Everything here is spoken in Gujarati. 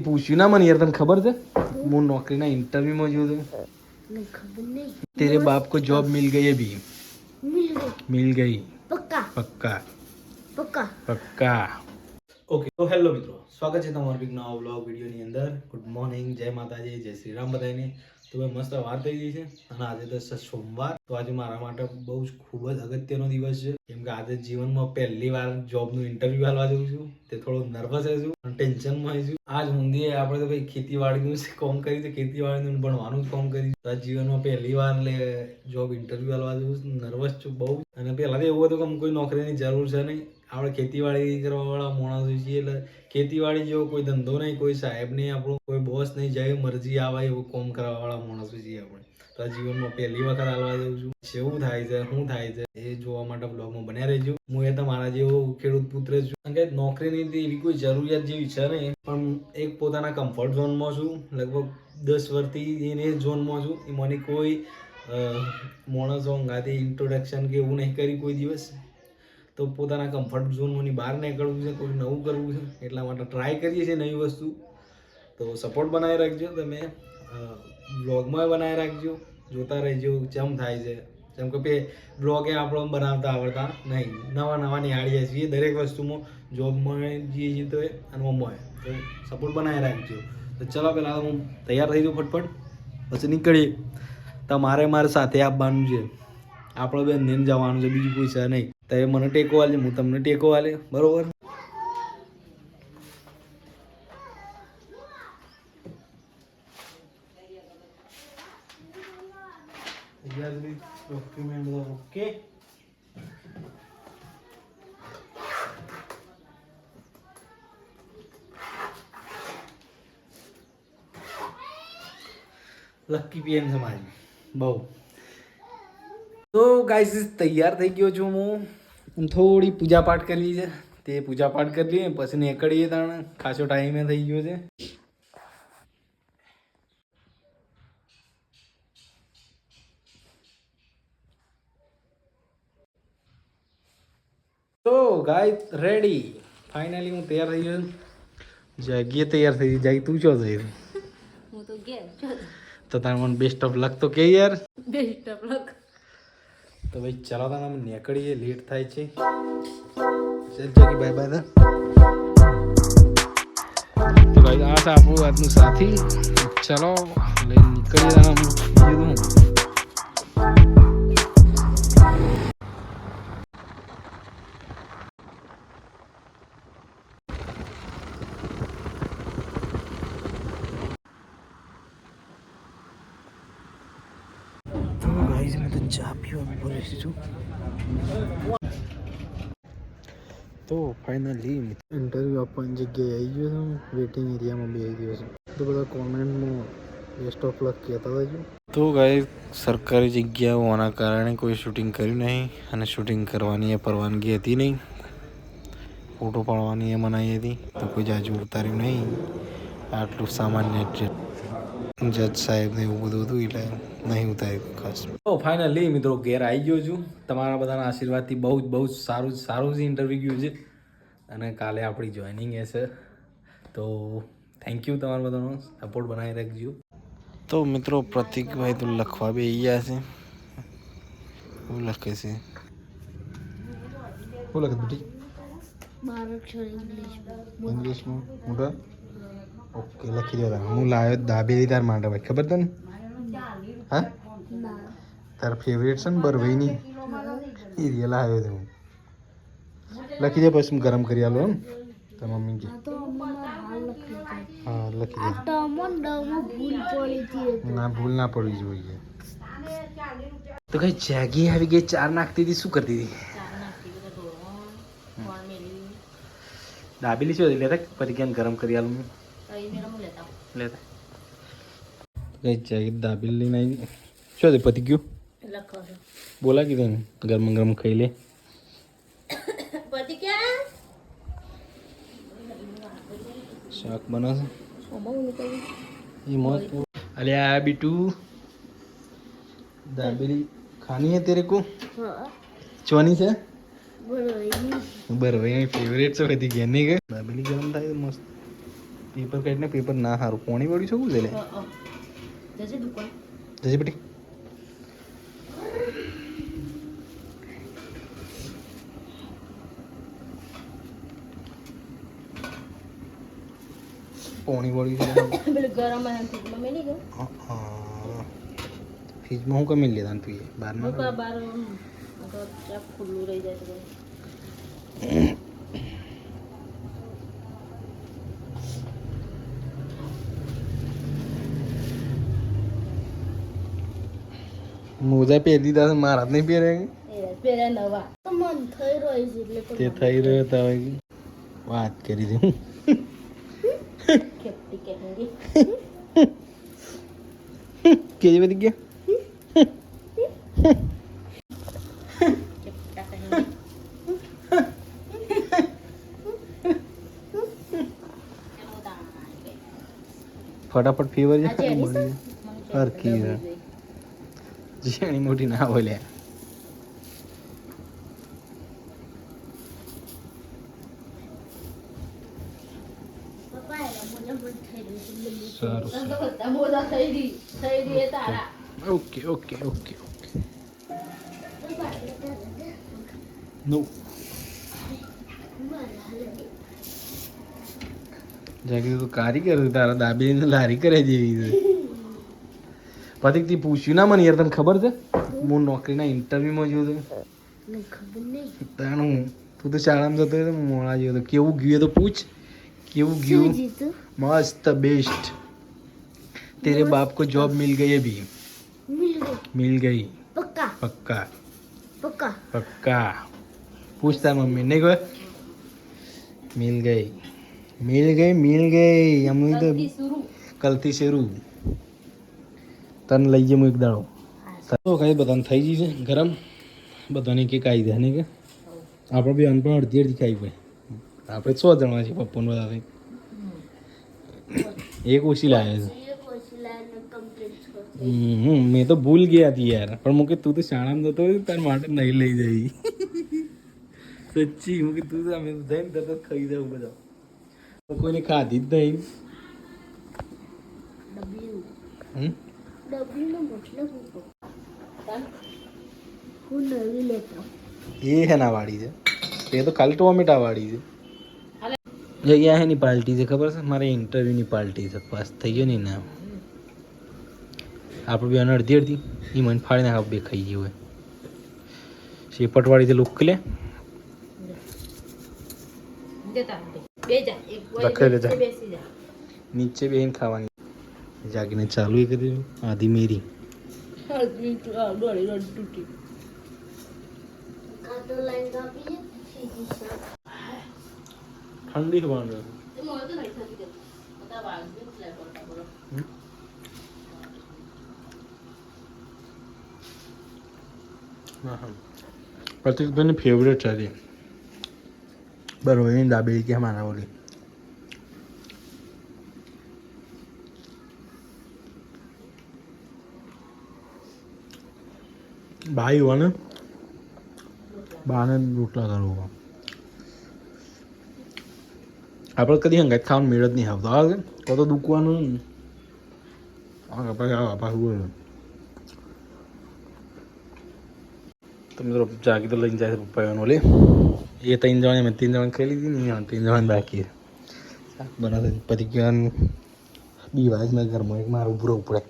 पूछी ना मन यार खबर से वो नौकरी ना इंटरव्यू मौजूद है। तेरे बाप को जॉब मिल गई है भी मिल गई। पक्का? पक्का। पक्का? पक्का। ओके तो हेलो मित्रों स्वागत है तुम्हारे बिग नाउ वीडियो के अंदर। गुड मॉर्निंग जय माता जय श्री राम बधाई ने। તો ભાઈ મસ્ત વાર થઈ ગઈ છે. અને આજે તો સોમવાર. તો આજે મારા માટે બહુ જ ખૂબ જ અગત્યનો દિવસ છે. કેમ કે આજે જીવનમાં પહેલી વાર જોબનું ઇન્ટરવ્યૂ હાલવા જઉં છું. તે થોડો નર્વસ છું અને ટેન્શનમાં છું. આજ ઊંધી આપણે તો ભાઈ ખેતીવાડીનું કામ કરી છે. ખેતીવાડીનું ભણવાનું જ કામ કરી તો જીવનમાં પહેલી વાર લે જોબ ઇન્ટરવ્યૂ હાલવા જઉં છું. નર્વસ છું બહુ. અને પહેલાં તો એવું હતું કે કોઈ નોકરીની જરૂર છે નહીં. આપણે ખેતીવાડી કરવાવાળા માણસો છીએ એટલે ખેતીવાડી જેવો કોઈ ધંધો નહીં, કોઈ સાહેબ નહીં, આપણો કોઈ બોસ નહીં જાય મરજી આવે એવું કોમ કરવાવાળા માણસો છીએ આપણે. તો જીવનમાં પહેલી વખત હાલવા જઉં છું. શું થાય છે, શું થાય છે, એ જોવા માટે બ્લોગમાં બન્યા રહેજો. હું એ તમારા જેવો ખેડૂત પુત્ર છું. કારણ કે નોકરીની એવી કોઈ જરૂરિયાત જેવી છે નહીં, પણ એક પોતાના કમ્ફર્ટ ઝોનમાં છું. લગભગ દસ વર્ષથી એને ઝોનમાં છું. એ મને કોઈ માણસો અંગાથી ઇન્ટ્રોડક્શન કે એવું નહીં કરી કોઈ દિવસ. તો પોતાના કમ્ફર્ટ ઝોનમાંની બહાર નીકળવું છે, કોઈ નવું કરવું છે, એટલા માટે ટ્રાય કરીએ છીએ નવી વસ્તુ. તો સપોર્ટ બનાવી રાખજો તમે. બ્લોગમાં બનાવી રાખજો. જોતા રહેજો ચમ થાય છે. જેમ કે બ્લોગે આપણો બનાવતા આવડતા નહીં. નવા નવા નિહાળીએ છીએ દરેક વસ્તુમાં. જોબમાં જઈએ છીએ તો એ અને મમ્મા તો સપોર્ટ બનાવી રાખજો. તો ચલો પહેલાં હું તૈયાર થઈ જાઉં ફટફટ. પછી નીકળીએ. તમારે મારે સાથે આપવાનું છે. આપણે બેન જવાનું છે, બીજું કોઈ છે નહીં. તમે મને ટેકો આલે, હું તમને ટેકો આલે, બરોબર? ઓકે લકી છે મારી બહુ. તો ગાઈસ તૈયાર થઈ ગયો છું હું. અને થોડી પૂજા પાઠ કરવી છે. તે પૂજા પાઠ કરી લઈએ પછી નીકળીએ તાણે. ખાસો ટાઈમે થઈ ગયો છે. તો ગાય રેડી ફાઇનલી હું તૈયાર થઈ ગયો જાગીએ તૈયાર થઈ ગઈ. જાગી તું છો થઈ? હું તો ગયા તો તાર મને બેસ્ટ ઓફ લક તો કે યાર. બેસ્ટ ઓફ લક તો ભાઈ ચાલો તમે નીકળીએ લેટ થાય છે. ચાલ જાગી બાય બાય તો ભાઈ આ તો આપણું આજનું સાથી. ચલો, લઈને નીકળીએ બીજું ચા પીવા બોલીશું તો ફાઇનલી ઇન્ટરવ્યૂ આપવાની જગ્યાએ આવી ગયો છું. વેટિંગ એરિયામાં બેસી ગયો છું. તો બધા કોમેન્ટમાં બેસ્ટ ઓફ લક કહેતા હતા તો ગાય સરકારી જગ્યા હોવાના કારણે કોઈ શૂટિંગ કર્યું નહીં અને શૂટિંગ કરવાની એ પરવાનગી હતી નહીં. ફોટો પાડવાની એ મનાઈ હતી. તો કોઈ જાજુ ઉતાર્યું નહીં. આટલું સામાન્ય જ જજ સાહેબ ને એવું બધું હતું એટલે નહીં ઉતાર્યું ખાસ. તો ફાઇનલી મિત્રો ઘેર આવી ગયો છું. તમારા બધાના આશીર્વાદથી બહુ જ બહુ જ સારું સારું જ ઇન્ટરવ્યૂ ગયું છે. અને કાલે આપણી જોઈનિંગ હશે તો થેન્ક યુ તમારા બધાનો. સપોર્ટ બનાવી રાખજો. તો મિત્રો પ્રતિકભાઈ તો લખવા બે ગયા છે. શું લખે છે. શું લખે બેટી? ઇંગ્લિશમાં ઇંગ્લિશમાં મોટા? ઓકે લખી દેવા હું લાવ્યો દાબેલી તાર માટે ભાઈ. ખબર તને? હા? તાર ફેવરેટ છે ને બરવઈની એ રિયલ આવ્યો છે હું લખી દે પછી હું ગરમ કરી આલો એમ. તો મમ્મી કે તો હા લખી દે. ના ભૂલ ના પડવી જોઈએ. તો કઈ જાગી આવી ગઈ ચાર નાખતી હતી શું કરતી હતી? દાબેલી શું લેતા પછી કેમ ગરમ કરી આલું લેતા. કઈ દાબી લઈને આવી શું પતી ગયું? બોલા કીધું ને ગરમ ગરમ ખાઈ લે. શાક બનાવશે. અલે આ બીટુ. દાબેલી ખાની હે તેરે કો? ચોની છે? બરોબર. અહીં ફેવરેટ છે બધી ઘેરની કે? દાબેલી ગરમ થાય મસ્ત. પેપર કાઢીને પેપર ના સારું પોણી વળ્યું છે શું છે લે જજે બેટી. પોણી વળ્યું છે પેલું ગરમ ફ્રીજમાં મેલી ગયો? ફ્રીજમાં હું કમી લેતા તું એ? બહાર ના બાર ખુલ્લું રહી જાય મોજા પહેરી દીધા મારા જ નહીં પહેરે એ નવા મન થઈ રહ્યું છે એટલે તે થઈ રહ્યો તો હવે વાત કરી દઉં કેવી કેજી બધી ગયા ફટાફટ ફીવર છે? હરકી. જેણી મોટી ના બોલે. તારા ઓકે ઓકે ઓકે. નો જાગી તું કારીગર છે તારા દાબેલી લારી કરે જેવી પ્રતિકથી પૂછ્યું. ના મને યાર તને ખબર છે? હું નોકરીના ઇન્ટરવ્યુમાં જોયું હતો. તાણ તું તો શાળામાં જતો હતો મોડા ગયો હતો. કેવું ગયું તો પૂછ. કેવું ગયું? મસ્ત બેસ્ટ તેરે બાપ કો જોબ મિલ ગઈ અભી મિલ ગઈ. પક્કા? પક્કા. પક્કા? પક્કા. પૂછતા મમ્મી. નહીં કોઈ મિલ ગઈ. મિલ ગઈ મિલ ગઈ. અમને તો કલથી શરૂ. તને લઈ જમું એક દાડો. તો કઈ બધાને થઈ ગઈ છે, ગરમ. બધાને કે આવી દે ને કે. આપણે બી અનપણ અડધી અડધી ખાઈ પડે આપણે સો જણા છીએ પપ્પુ બધા થઈ એક ઓછી લાવે છે. મેં તો ભૂલ ગયા હતી યાર. પણ મૂકે તું તો શાળામાં જતો તાર માટે નહીં લઈ જઈ. સચ્ચી મૂકે તું અમે જઈને તરત ખાઈ જવું બધા. કોઈને ખાધી જ નહીં. હમ? ડબલ્યુનો મતલબ હતો છે. એ બેન અડધી અડધી એ મન ફાડી બે ખાઈ ગયું હોય. શેપટવાળી છે લુક લે. નીચે બેન ખાવાની જાગીને ચાલુ એ કરી આધી મેરી ઠંડી ખવાનું પ્રતિકભાઈની ફેવરેટ હતી બરોબર એની દાબેલી કે મારા ઓલી ભાઈ હોય ને બાને રોટલા કરવો આપણે કદી હંગાત ખાવાનું મેળ જ નહીં આવતો. હા તો તો દુખવાનું તો મિત્રો જાગી તો લઈને જાય છે પપ્પા એનો લે એ ત્રણ જણા મેં ત્રણ જણા ખાઈ લીધી ને ત્રણ જણા બાકી. શાક બનાવે પછી કહેવાનું બી મેં ઘરમાં એક મારું ઉભરો ઉપડે